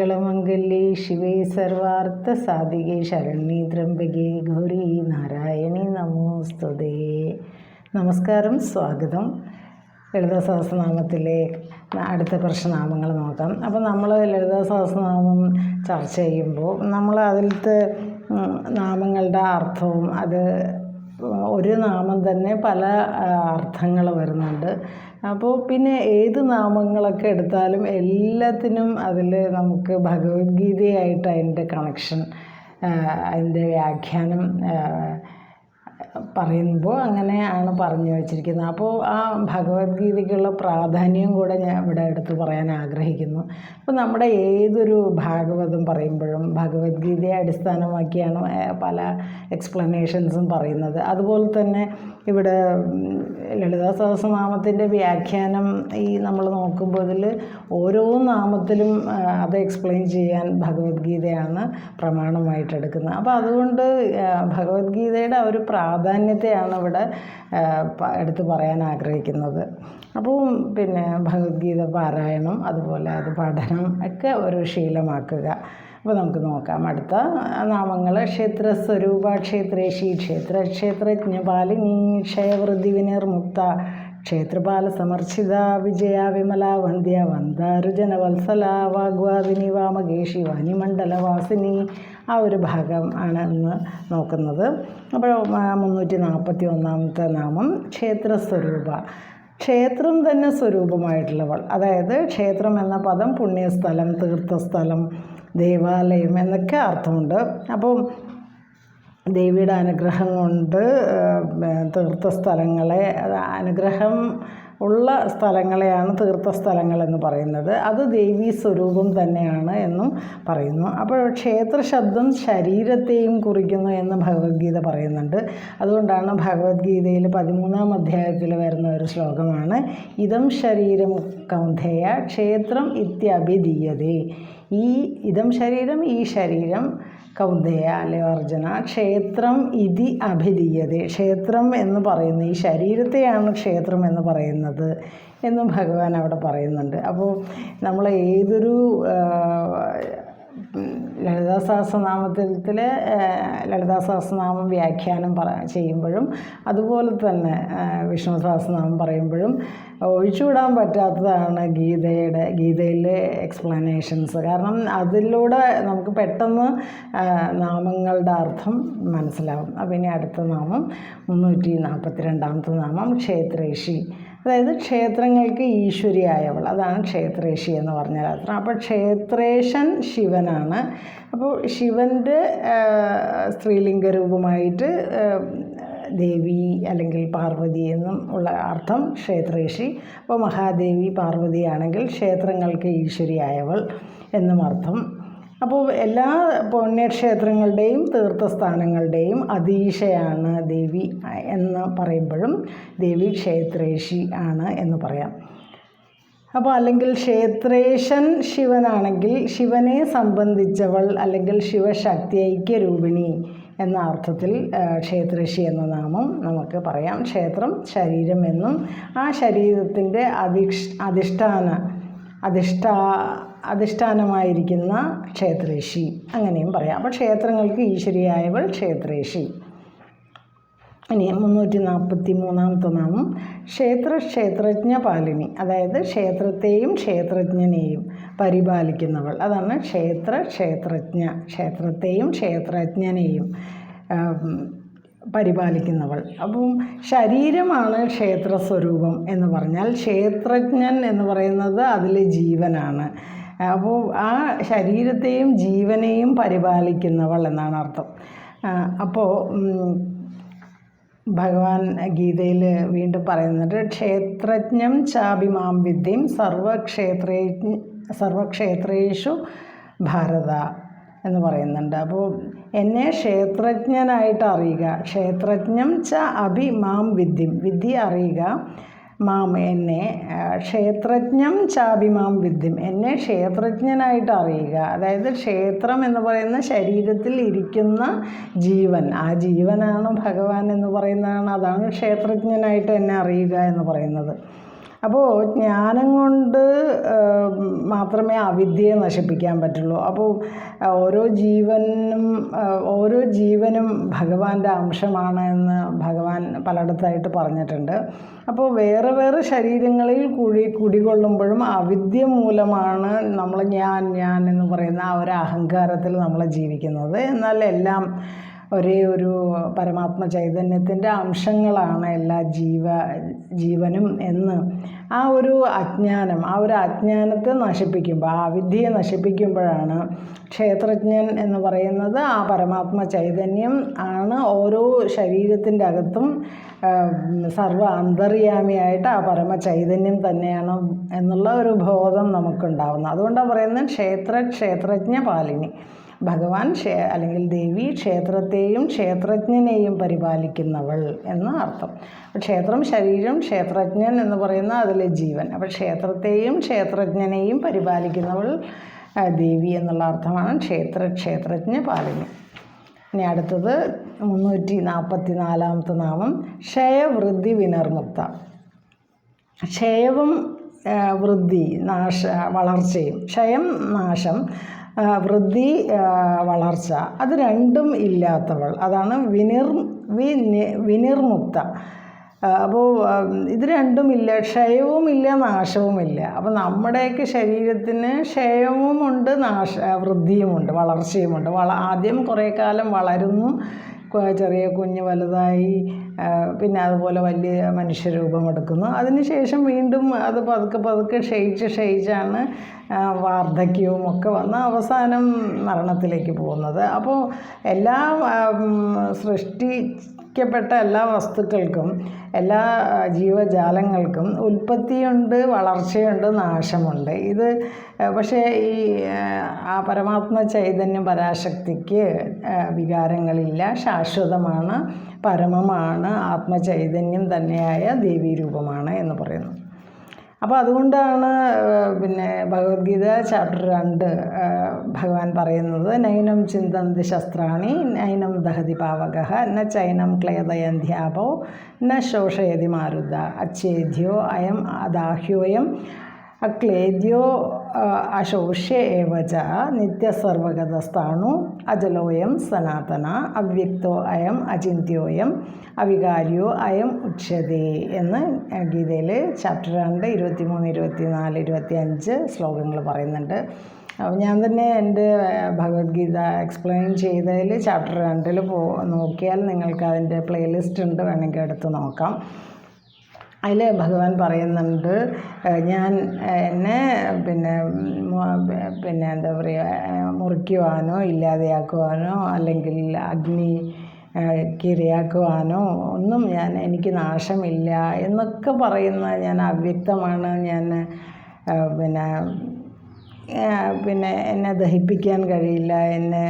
സർവമംഗളമംഗല്യേ ശിവേ സർവാർത്ഥ സാധികേ ശരണി ത്രംബകേ ഗൗരി നാരായണി നമോസ്തുതേ നമസ്കാരം സ്വാഗതം. ലളിത സഹസ്രനാമത്തിലെ അടുത്ത കുറച്ച് നാമങ്ങൾ നോക്കാം. അപ്പോൾ നമ്മൾ ലളിത സഹസ്രനാമം ചർച്ച ചെയ്യുമ്പോൾ നമ്മൾ അതിലത്തെ നാമങ്ങളുടെ അർത്ഥവും അത് ഒരു നാമം തന്നെ പല അർത്ഥങ്ങൾ വരുന്നുണ്ട്. അപ്പോൾ പിന്നെ ഏത് നാമങ്ങളൊക്കെ എടുത്താലും എല്ലാത്തിനും അതിൽ നമുക്ക് ഭഗവത്ഗീതയായിട്ട് അതിന്റെ കണക്ഷൻ അതിന്റെ വ്യാഖ്യാനം പറയുമ്പോൾ അങ്ങനെയാണ് പറഞ്ഞു വച്ചിരിക്കുന്നത്. അപ്പോൾ ആ ഭഗവത്ഗീതയ്ക്കുള്ള പ്രാധാന്യം കൂടെ ഞാൻ ഇവിടെ എടുത്ത് പറയാൻ ആഗ്രഹിക്കുന്നു. അപ്പോൾ നമ്മുടെ ഏതൊരു ഭാഗവതം പറയുമ്പോഴും ഭഗവത്ഗീതയെ അടിസ്ഥാനമാക്കിയാണ് പല എക്സ്പ്ലനേഷൻസും പറയുന്നത്. അതുപോലെ തന്നെ ഇവിടെ ലളിതാ സഹസ്രനാമത്തിന്റെ വ്യാഖ്യാനം ഈ നമ്മൾ നോക്കുമ്പോൾ ഇതിൽ ഓരോ നാമത്തിലും അത് എക്സ്പ്ലെയിൻ ചെയ്യാൻ ഭഗവത്ഗീതയാണ് പ്രമാണമായിട്ടെടുക്കുന്നത് അപ്പോൾ അതുകൊണ്ട് ഭഗവത്ഗീതയുടെ ഒരു പ്രാധാന്യത്തെയാണ് ഇവിടെ എടുത്തു പറയാൻ ആഗ്രഹിക്കുന്നത്. അപ്പോൾ പിന്നെ ഭഗവത്ഗീത പാരായണം അതുപോലെ അത് പഠനം ഒക്കെ ഒരു ശീലമാക്കുക. അപ്പോൾ നമുക്ക് നോക്കാം. അടുത്ത നാമങ്ങൾ. ക്ഷേത്രസ്വരൂപ ക്ഷേത്രേഷി ക്ഷേത്ര ക്ഷേത്രജ്ഞ പാലിനി ക്ഷയവൃദ്ധി വിനിർമുക്ത ക്ഷേത്രപാല സമർച്ചിത വിജയ വിമല വന്ധ്യ വന്ദാരുജന വത്സല വാഗ്വാദിനി വാമകേശി വാനിമണ്ഡലവാസിനി ആ ഒരു ഭാഗം ആണ് ഇന്ന് നോക്കുന്നത്. അപ്പോൾ മുന്നൂറ്റി നാൽപ്പത്തി ഒന്നാമത്തെ നാമം ക്ഷേത്രസ്വരൂപ. ക്ഷേത്രം തന്നെ സ്വരൂപമായിട്ടുള്ളവൾ. അതായത് ക്ഷേത്രം എന്ന പദം പുണ്യസ്ഥലം തീർത്ഥസ്ഥലം ദേവാലയം എന്നൊക്കെ അർത്ഥമുണ്ട്. അപ്പോൾ ദേവിയുടെ അനുഗ്രഹം കൊണ്ട് തീർത്ഥ തീർത്ഥസ്ഥലങ്ങളെ അത് അനുഗ്രഹം ഉള്ള സ്ഥലങ്ങളെയാണ് തീർത്ഥസ്ഥലങ്ങൾ എന്ന് പറയുന്നത്. അത് ദേവീ സ്വരൂപം തന്നെയാണ് എന്നും പറയുന്നു. അപ്പോൾ ക്ഷേത്ര ശബ്ദം ശരീരത്തെയും കുറിക്കുന്നു എന്ന് ഭഗവത്ഗീത പറയുന്നുണ്ട്. അതുകൊണ്ടാണ് ഭഗവത്ഗീതയിൽ പതിമൂന്നാം അധ്യായത്തിൽ വരുന്ന ഒരു ശ്ലോകമാണ് ഇതം ശരീരം കൗന്ധേയ ക്ഷേത്രം ഇത്യഭിധീയതേ. ഈ ഇതം ശരീരം ഈ ശരീരം കൗന്ദയ അല്ലെ അർജുന ക്ഷേത്രം ഇതി അഭിധീയത. ക്ഷേത്രം എന്ന് പറയുന്ന ഈ ശരീരത്തെയാണ് ക്ഷേത്രം എന്ന് പറയുന്നത് എന്നും ഭഗവാൻ അവിടെ പറയുന്നുണ്ട്. അപ്പോൾ നമ്മൾ ഏതൊരു ലളിതാ സഹസ്രനാമത്തിലെ ലളിതാ സഹസ്രനാമം വ്യാഖ്യാനം പറ ചെയ്യുമ്പോഴും അതുപോലെ തന്നെ വിഷ്ണു സഹസ്രനാമം പറയുമ്പോഴും ഒഴിച്ചുവിടാൻ പറ്റാത്തതാണ് ഗീതയുടെ ഗീതയിലെ എക്സ്പ്ലനേഷൻസ്. കാരണം അതിലൂടെ നമുക്ക് പെട്ടെന്ന് നാമങ്ങളുടെ അർത്ഥം മനസ്സിലാവും. അപ്പം ഇനി അടുത്ത നാമം മുന്നൂറ്റി നാൽപ്പത്തി രണ്ടാമത്തെ നാമം ക്ഷേത്രേഷി. അതായത് ക്ഷേത്രങ്ങൾക്ക് ഈശ്വരിയായവൾ. അതാണ് ക്ഷേത്രേഷി എന്ന് പറഞ്ഞ രാത്രം അപ്പോൾ ക്ഷേത്രേശൻ ശിവനാണ്. അപ്പോൾ ശിവന്റെ സ്ത്രീലിംഗ രൂപമായിട്ട് ദേവി അല്ലെങ്കിൽ പാർവതി എന്നും ഉള്ള അർത്ഥം ക്ഷേത്രേഷി അപ്പോൾ മഹാദേവി പാർവതിയാണെങ്കിൽ ക്ഷേത്രങ്ങൾക്ക് ഈശ്വരിയായവൾ എന്നും അർത്ഥം. അപ്പോൾ എല്ലാ പുണ്യക്ഷേത്രങ്ങളുടെയും തീർത്ഥസ്ഥാനങ്ങളുടെയും അതീശയാണ് ദേവി എന്ന് പറയുമ്പോഴും ദേവി ക്ഷേത്രേഷി ആണ് എന്ന് പറയാം. അപ്പോൾ അല്ലെങ്കിൽ ക്ഷേത്രേശൻ ശിവനാണെങ്കിൽ ശിവനെ സംബന്ധിച്ചവൾ അല്ലെങ്കിൽ ശിവശക്തി ഐക്യരൂപിണി എന്ന അർത്ഥത്തിൽ ക്ഷേത്രശി ക്ഷേത്രേശി എന്ന നാമം നമുക്ക് പറയാം. ക്ഷേത്രം ശരീരമെന്നും ആ ശരീരത്തിന്റെ അധിഷ് അധിഷ്ഠാന അധിഷ്ഠാ അധിഷ്ഠാനമായിരിക്കുന്ന ക്ഷേത്രേഷി. അങ്ങനെയും പറയാം. അപ്പോൾ ക്ഷേത്രങ്ങൾക്ക് ഈശ്വരിയായവൾ ക്ഷേത്രേഷി. ഇനി മുന്നൂറ്റി നാൽപ്പത്തി മൂന്നാമത്തെ നാമം ക്ഷേത്ര ക്ഷേത്രജ്ഞ പാലിനി അതായത് ക്ഷേത്രത്തെയും ക്ഷേത്രജ്ഞനെയും പരിപാലിക്കുന്നവൾ. അതാണ് ക്ഷേത്ര ക്ഷേത്രജ്ഞ ക്ഷേത്രത്തെയും ക്ഷേത്രജ്ഞനെയും പരിപാലിക്കുന്നവൾ. അപ്പം ശരീരമാണ് ക്ഷേത്രസ്വരൂപം എന്ന് പറഞ്ഞാൽ ക്ഷേത്രജ്ഞൻ എന്ന് പറയുന്നത് അതിലെ ജീവനാണ്. അപ്പോൾ ആ ശരീരത്തെയും ജീവനെയും പരിപാലിക്കുന്നവൾ എന്നാണ് അർത്ഥം. അപ്പോൾ ഭഗവാൻ ഗീതയിൽ വീണ്ടും പറയുന്നുണ്ട് ക്ഷേത്രജ്ഞം ചാഭിമാം വിദ്യയും സർവക്ഷേത്രേ സർവക്ഷേത്രേഷു ഭാരത എന്ന് പറയുന്നുണ്ട്. അപ്പോൾ എന്നെ ക്ഷേത്രജ്ഞനായിട്ട് അറിയുക ക്ഷേത്രജ്ഞം ച അഭിമാം വിദ്യം വിദ്യ അറിയുക മാം എന്നെ ക്ഷേത്രജ്ഞം ചാഭിമാം വിദ്യം. എന്നെ ക്ഷേത്രജ്ഞനായിട്ട് അറിയുക. അതായത് ക്ഷേത്രം എന്ന് പറയുന്ന ശരീരത്തിൽ ഇരിക്കുന്ന ജീവൻ. ആ ജീവനാണ് ഭഗവാൻ എന്ന് പറയുന്നതാണ്. അതാണ് ക്ഷേത്രജ്ഞനായിട്ട് എന്നെ അറിയുക എന്ന് പറയുന്നത്. അപ്പോൾ ജ്ഞാനം കൊണ്ട് മാത്രമേ അവിദ്യയെ നശിപ്പിക്കാൻ പറ്റുള്ളൂ. അപ്പോൾ ഓരോ ജീവനും ഓരോ ജീവനും ഭഗവാന്റെ അംശമാണ് എന്ന് ഭഗവാൻ പലയിടത്തായിട്ട് പറഞ്ഞിട്ടുണ്ട്. അപ്പോൾ വേറെ വേറെ ശരീരങ്ങളിൽ കുഴി കുടികൊള്ളുമ്പോഴും അവിദ്യ മൂലമാണ് നമ്മൾ ഞാൻ ഞാൻ എന്ന് പറയുന്ന ആ ഒരു അഹങ്കാരത്തിൽ നമ്മൾ ജീവിക്കുന്നത്. എന്നാൽ എല്ലാം ഒരേ ഒരു പരമാത്മ ചൈതന്യത്തിന്റെ അംശങ്ങളാണ് എല്ലാ ജീവ ജീവനും എന്ന് ആ ഒരു അജ്ഞാനം ആ ഒരു അജ്ഞാനത്തെ നശിപ്പിക്കുമ്പോൾ ആ വിദ്യയെ നശിപ്പിക്കുമ്പോഴാണ് ക്ഷേത്രജ്ഞൻ എന്ന് പറയുന്നത് ആ പരമാത്മ ചൈതന്യം ആണ് ഓരോ ശരീരത്തിന്റെ അകത്തും സർവ അന്തര്യാമിയായിട്ട് ആ പരമ ചൈതന്യം തന്നെയാണ് എന്നുള്ള ഒരു ബോധം നമുക്കുണ്ടാവുന്നത്. അതുകൊണ്ടാണ് പറയുന്നത് ക്ഷേത്ര ക്ഷേത്രജ്ഞ പാലിനി. ഭഗവാൻ ക്ഷേ അല്ലെങ്കിൽ ദേവി ക്ഷേത്രത്തെയും ക്ഷേത്രജ്ഞനെയും പരിപാലിക്കുന്നവൾ എന്ന അർത്ഥം. ക്ഷേത്രം ശരീരം ക്ഷേത്രജ്ഞൻ എന്ന് പറയുന്ന അതിലെ ജീവൻ. അപ്പോൾ ക്ഷേത്രത്തെയും ക്ഷേത്രജ്ഞനെയും പരിപാലിക്കുന്നവൾ ദേവി എന്നുള്ള അർത്ഥമാണ് ക്ഷേത്ര ക്ഷേത്രജ്ഞ പാലിനി. ഇനി അടുത്തത് മുന്നൂറ്റി നാൽപ്പത്തി നാലാമത്തെ നാമം ക്ഷയവൃദ്ധി വിനർമുക്ത. ക്ഷയവും വൃദ്ധി നാശ വളർച്ചയും. ക്ഷയം നാശം വൃദ്ധി വളർച്ച. അത് രണ്ടും ഇല്ലാത്തവൾ. അതാണ് വിനിർ വിനി വിനിർമുക്ത. അപ്പോൾ ഇത് രണ്ടുമില്ല ക്ഷയവുമില്ല നാശവുമില്ല അപ്പോൾ നമ്മുടെയൊക്കെ ശരീരത്തിന് ക്ഷയവുമുണ്ട് നാശ വൃദ്ധിയുമുണ്ട് വളർച്ചയുമുണ്ട്. വള ആദ്യം കുറേ കാലം വളരുന്നു. ചെറിയ കുഞ്ഞ് വലുതായി പിന്നെ അതുപോലെ വലിയ മനുഷ്യരൂപമെടുക്കുന്നു അതിനുശേഷം വീണ്ടും അത് പതുക്കെ പതുക്കെ ക്ഷയിച്ച് ക്ഷയിച്ചാണ് വാർദ്ധക്യവും ഒക്കെ വന്ന് അവസാനം മരണത്തിലേക്ക് പോകുന്നത്. അപ്പോൾ എല്ലാ ഉം, സൃഷ്ടിക്കപ്പെട്ട എല്ലാ വസ്തുക്കൾക്കും എല്ലാ ജീവജാലങ്ങൾക്കും ഉൽപ്പത്തിയുണ്ട് വളർച്ചയുണ്ട് നാശമുണ്ട്. ഇത് പക്ഷേ ഈ ആ, പരമാത്മ ചൈതന്യം പരാശക്തിക്ക് വികാരങ്ങളില്ല. ശാശ്വതമാണ് പരമമാണ് ആത്മചൈതന്യം തന്നെയായ ദേവീരൂപമാണ് എന്ന് പറയുന്നു. അപ്പോൾ അതുകൊണ്ടാണ് പിന്നെ ഭഗവത്ഗീത ചാപ്റ്റർ രണ്ട് ഭഗവാൻ പറയുന്നത് നൈനം ചിന്തന്തി ശസ്ത്രാണി നൈനം ദഹതി പാവക ന ചൈനം ക്ലേദയന്ധ്യാപോ ന ശോഷയതി മാരുത അച്ഛേദ്യോ അയം അദാഹ്യോയം അക്ലേദ്യോ അശോഷ്യ ഏവ ച നിത്യസർവഗതസ്ഥാണു അജലോയം സനാതന അവ്യക്തോ അയം അചിന്യോയം അവികാരിയോ അയം ഉച്ചതേ എന്ന് ഗീതയിൽ ചാപ്റ്റർ രണ്ട് ഇരുപത്തി മൂന്ന് ഇരുപത്തി നാല് ഇരുപത്തി അഞ്ച് ശ്ലോകങ്ങൾ പറയുന്നുണ്ട്. ഞാൻ തന്നെ എന്റെ ഭഗവത്ഗീത എക്സ്പ്ലെയിൻ ചെയ്തതിൽ ചാപ്റ്റർ രണ്ടിൽ പോ നോക്കിയാൽ നിങ്ങൾക്ക് അതിന്റെ പ്ലേലിസ്റ്റ് ഉണ്ട് വേണമെങ്കിൽ എടുത്ത് നോക്കാം. അതിൽ ഭഗവാൻ പറയുന്നുണ്ട് ഞാൻ എന്നെ പിന്നെ പിന്നെ എന്താ പറയുക മുറിക്കുവാനോ ഇല്ലാതെയാക്കുവാനോ അല്ലെങ്കിൽ അഗ്നി കിരയാക്കുവാനോ ഒന്നും ഞാൻ എനിക്ക് നാശമില്ല എന്നൊക്കെ പറയുന്ന ഞാൻ അവ്യക്തമാണ്. ഞാൻ പിന്നെ പിന്നെ എന്നെ ദഹിപ്പിക്കാൻ കഴിയില്ല എന്നെ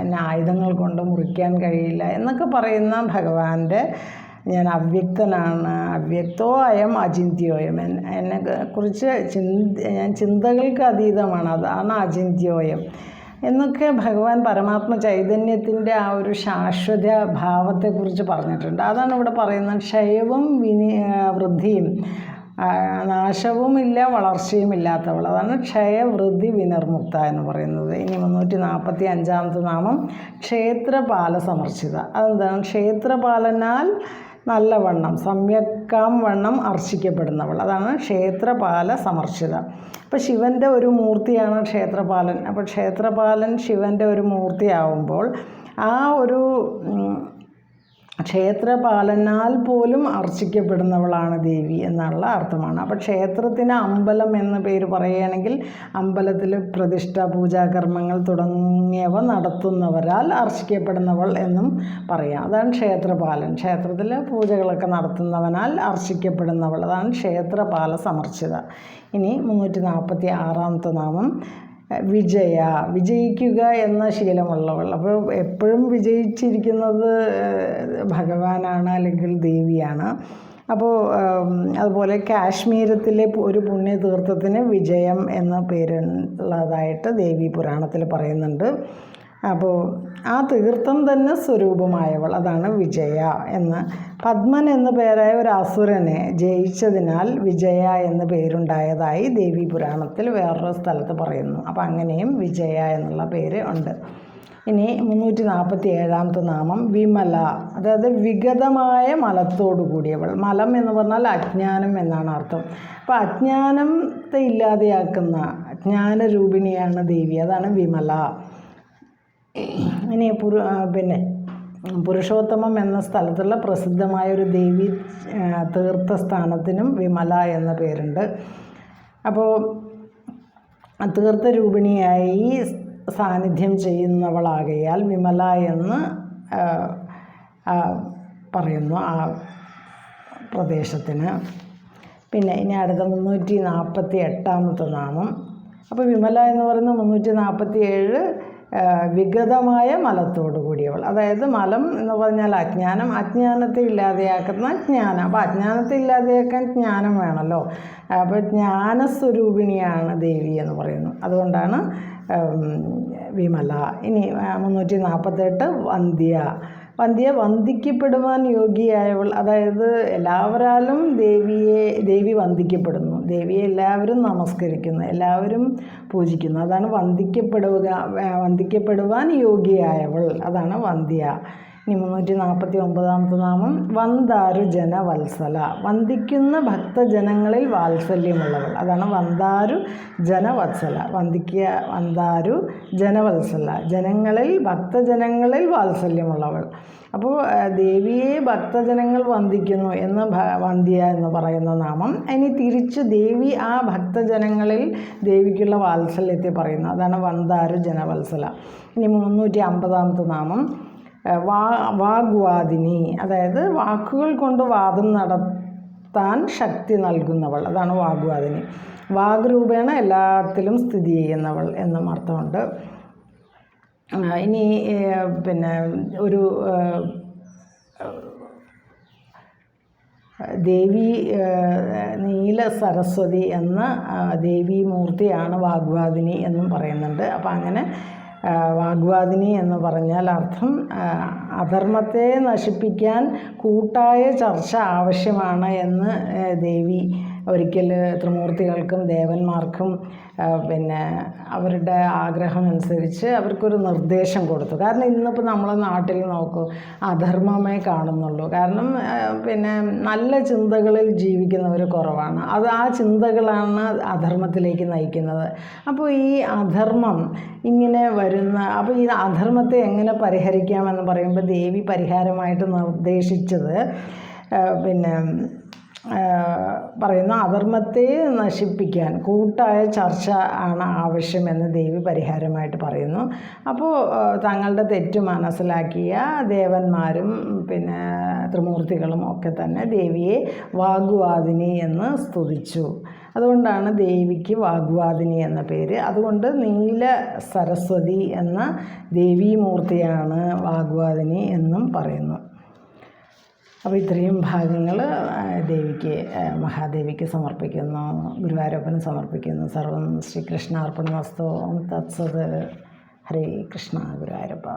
എന്നെ ആയുധങ്ങൾ കൊണ്ട് മുറിക്കാൻ കഴിയില്ല എന്നൊക്കെ പറയുന്ന ഭഗവാന്റെ ഞാൻ അവ്യക്തനാണ്. അവ്യക്തോ അയം അചിന്ത്യോയം എൻ- എന്നെ കുറിച്ച് ചിന്ത ഞാൻ ചിന്തകൾക്ക് അതീതമാണ്. അതാണ് അചിന്ത്യോയം എന്നൊക്കെ ഭഗവാൻ പരമാത്മ ചൈതന്യത്തിന്റെ ആ ഒരു ശാശ്വത ഭാവത്തെക്കുറിച്ച് പറഞ്ഞിട്ടുണ്ട്. അതാണ് ഇവിടെ പറയുന്നത്. ക്ഷയവും വിനി വൃദ്ധിയും. നാശവും നാശവുമില്ല വളർച്ചയും ഇല്ലാത്തവൾ അതാണ് ക്ഷയവൃദ്ധി വിനർമുക്ത എന്ന് പറയുന്നത്. ഇനി മുന്നൂറ്റി നാൽപ്പത്തി അഞ്ചാമത്തെ നാമം ക്ഷേത്രപാല സമർച്ചിത അതെന്താണ്? ക്ഷേത്രപാലനാൽ നല്ലവണ്ണം സമ്യക്കാം വണ്ണം അർച്ചിക്കപ്പെടുന്നവൾ അതാണ് ക്ഷേത്രപാല സമർച്ചിത അപ്പോൾ ശിവന്റെ ഒരു മൂർത്തിയാണ് ക്ഷേത്രപാലൻ. അപ്പോൾ ക്ഷേത്രപാലൻ ശിവന്റെ ഒരു മൂർത്തിയാവുമ്പോൾ ആ ഒരു ക്ഷേത്രപാലനാൽ പോലും അർച്ചിക്കപ്പെടുന്നവളാണ് ദേവി എന്നുള്ള അർത്ഥമാണ്. അപ്പോൾ ക്ഷേത്രത്തിന് അമ്പലം എന്ന പേര് പറയുകയാണെങ്കിൽ അമ്പലത്തിൽ പ്രതിഷ്ഠ പൂജാകർമ്മങ്ങൾ തുടങ്ങിയവ നടത്തുന്നവരാൽ അർച്ചിക്കപ്പെടുന്നവൾ എന്നും പറയാം. അതാണ് ക്ഷേത്രപാലൻ. ക്ഷേത്രത്തിൽ പൂജകളൊക്കെ നടത്തുന്നവനാൽ അർച്ചിക്കപ്പെടുന്നവൾ. അതാണ് ക്ഷേത്രപാല സമർച്ചിത ഇനി മുന്നൂറ്റി നാൽപ്പത്തി ആറാമത്തെ നാമം. വിജയ വിജയിക്കുക എന്ന ശീലമുള്ളവൾ. അപ്പോൾ എപ്പോഴും വിജയിച്ചിരിക്കുന്നത് ഭഗവാനാണ് അല്ലെങ്കിൽ ദേവിയാണ്. അപ്പോൾ അതുപോലെ കാശ്മീരത്തിലെ ഒരു പുണ്യതീർത്ഥത്തിന് വിജയം എന്ന പേരുള്ളതായിട്ട് ദേവി പുരാണത്തിൽ പറയുന്നുണ്ട്. അപ്പോൾ ആ തീർത്ഥം തന്നെ സ്വരൂപമായവൾ. അതാണ് വിജയ എന്ന്. പത്മൻ എന്ന പേരായ ഒരു അസുരനെ ജയിച്ചതിനാൽ വിജയ എന്ന പേരുണ്ടായതായി ദേവി പുരാണത്തിൽ വേറൊരു സ്ഥലത്ത് പറയുന്നു. അപ്പോൾ അങ്ങനെയും വിജയ എന്നുള്ള പേര് ഉണ്ട്. ഇനി മുന്നൂറ്റി നാൽപ്പത്തി ഏഴാമത്തെ നാമം വിമല. അതായത് വിഗതമായ മലത്തോടു കൂടിയവൾ. മലം എന്ന് പറഞ്ഞാൽ അജ്ഞാനം എന്നാണ് അർത്ഥം. അപ്പോൾ അജ്ഞാനത്തെ ഇല്ലാതെയാക്കുന്ന അജ്ഞാനരൂപിണിയാണ് ദേവി. അതാണ് വിമല. ഇനി പുരു പിന്നെ പുരുഷോത്തമം എന്ന സ്ഥലത്തുള്ള പ്രസിദ്ധമായ ഒരു ദേവി തീർത്ഥസ്ഥാനത്തിനും വിമല എന്ന പേരുണ്ട്. അപ്പോൾ തീർത്ഥരൂപിണിയായി സാന്നിധ്യം ചെയ്യുന്നവളാകയാൽ വിമല എന്ന് പറയുന്നു ആ പ്രദേശത്തിന്. പിന്നെ ഇനി അടുത്ത മുന്നൂറ്റി നാൽപ്പത്തി എട്ടാമത്തെ നാമം. അപ്പോൾ വിമല എന്ന് പറയുന്നത് മുന്നൂറ്റി നാൽപ്പത്തി ഏഴ് വിഗതമായ മലത്തോട് കൂടിയവൾ. അതായത് മലം എന്ന് പറഞ്ഞാൽ അജ്ഞാനം. അജ്ഞാനത്തെ ഇല്ലാതെയാക്കുന്ന ജ്ഞാനം. അപ്പോൾ അജ്ഞാനത്തെ ഇല്ലാതെയാക്കാൻ ജ്ഞാനം വേണമല്ലോ അപ്പോൾ ജ്ഞാനസ്വരൂപിണിയാണ് ദേവി എന്ന് പറയുന്നു. അതുകൊണ്ടാണ് വിമല. ഇനി മുന്നൂറ്റി നാൽപ്പത്തെട്ട് വന്ധ്യ. വന്ധ്യ വന്ദിക്കപ്പെടുവാൻ യോഗ്യയായവൾ അതായത് എല്ലാവരാലും ദേവിയെ ദേവി വന്ദിക്കപ്പെടുന്നു. ദേവിയെ എല്ലാവരും നമസ്കരിക്കുന്നു എല്ലാവരും പൂജിക്കുന്നു. അതാണ് വന്ദിക്കപ്പെടുക വന്ദിക്കപ്പെടുവാൻ യോഗ്യയായവൾ. അതാണ് വന്ധ്യ. ഇനി മുന്നൂറ്റി നാൽപ്പത്തി ഒമ്പതാമത്തെ നാമം വന്ദാരു ജനവത്സല വന്ദിക്കുന്ന ഭക്തജനങ്ങളിൽ വാത്സല്യമുള്ളവൾ. അതാണ് വന്ദാരു ജനവത്സല വന്ദിക്കുക വന്ദാരു ജനവത്സല ജനങ്ങളിൽ ഭക്തജനങ്ങളിൽ വാത്സല്യമുള്ളവൾ. അപ്പോൾ ദേവിയെ ഭക്തജനങ്ങൾ വന്ദിക്കുന്നു എന്ന് വന്ധ്യ എന്ന് പറയുന്ന നാമം. ഇനി തിരിച്ച് ദേവി ആ ഭക്തജനങ്ങളിൽ ദേവിക്കുള്ള വാത്സല്യത്തെ പറയുന്നു. അതാണ് വന്ദാരു ജനവത്സല ഇനി മുന്നൂറ്റി അമ്പതാമത്തെ നാമം വാ വാഗ്വാദിനി. അതായത് വാക്കുകൾ കൊണ്ട് വാദം നടത്താൻ ശക്തി നൽകുന്നവൾ. അതാണ് വാഗ്വാദിനി. വാഗ്രൂപേണ എല്ലാത്തിലും സ്ഥിതി ചെയ്യുന്നവൾ എന്നും അർത്ഥമുണ്ട്. ഇനി പിന്നെ ഒരു ദേവി നീല സരസ്വതി എന്ന ദേവീമൂർത്തിയാണ് വാഗ്വാദിനി എന്നും പറയുന്നുണ്ട്. അപ്പം അങ്ങനെ വാഗ്വാദിനി എന്ന് പറഞ്ഞാൽ അർത്ഥം അധർമ്മത്തെ നശിപ്പിക്കാൻ കൂട്ടായ ചർച്ച ആവശ്യമാണ് എന്ന് ദേവി ഒരിക്കൽ ത്രിമൂർത്തികൾക്കും ദേവന്മാർക്കും പിന്നെ അവരുടെ ആഗ്രഹം അനുസരിച്ച് അവർക്കൊരു നിർദ്ദേശം കൊടുത്തു. കാരണം ഇന്നിപ്പോൾ നമ്മളെ നാട്ടിൽ നോക്കൂ അധർമ്മമേ കാണുന്നുള്ളൂ. കാരണം പിന്നെ നല്ല ചിന്തകളിൽ ജീവിക്കുന്നവർ കുറവാണ്. അത് ആ ചിന്തകളാണ് അധർമ്മത്തിലേക്ക് നയിക്കുന്നത്. അപ്പോൾ ഈ അധർമ്മം ഇങ്ങനെ വരുന്ന അപ്പോൾ ഈ അധർമ്മത്തെ എങ്ങനെ പരിഹരിക്കാമെന്ന് പറയുമ്പോൾ ദേവി പരിഹാരമായിട്ട് നിർദ്ദേശിച്ചത് പിന്നെ പറയുന്ന അധർമ്മത്തെ നശിപ്പിക്കാൻ കൂട്ടായ ചർച്ച ആണ് ആവശ്യമെന്ന് ദേവി പരിഹാരമായിട്ട് പറയുന്നു. അപ്പോൾ തങ്ങളുടെ തെറ്റ് മനസ്സിലാക്കിയ ദേവന്മാരും പിന്നെ ത്രിമൂർത്തികളും ഒക്കെ തന്നെ ദേവിയെ വാഗ്വാദിനി എന്ന് സ്തുതിച്ചു. അതുകൊണ്ടാണ് ദേവിക്ക് വാഗ്വാദിനി എന്ന പേര്. അതുകൊണ്ട് നീല സരസ്വതി എന്ന ദേവീമൂർത്തിയാണ് വാഗ്വാദിനി എന്നും പറയുന്നു. അപ്പോൾ ഇത്രയും ഭാഗങ്ങൾ ദേവിക്ക് മഹാദേവിക്ക് സമർപ്പിക്കുന്നു ഗുരുവായൂരപ്പന് സമർപ്പിക്കുന്നു. സർവം ശ്രീകൃഷ്ണാർപ്പണ വസ്തു തത്സത്. ഹരേ കൃഷ്ണ ഗുരുവായൂരപ്പ.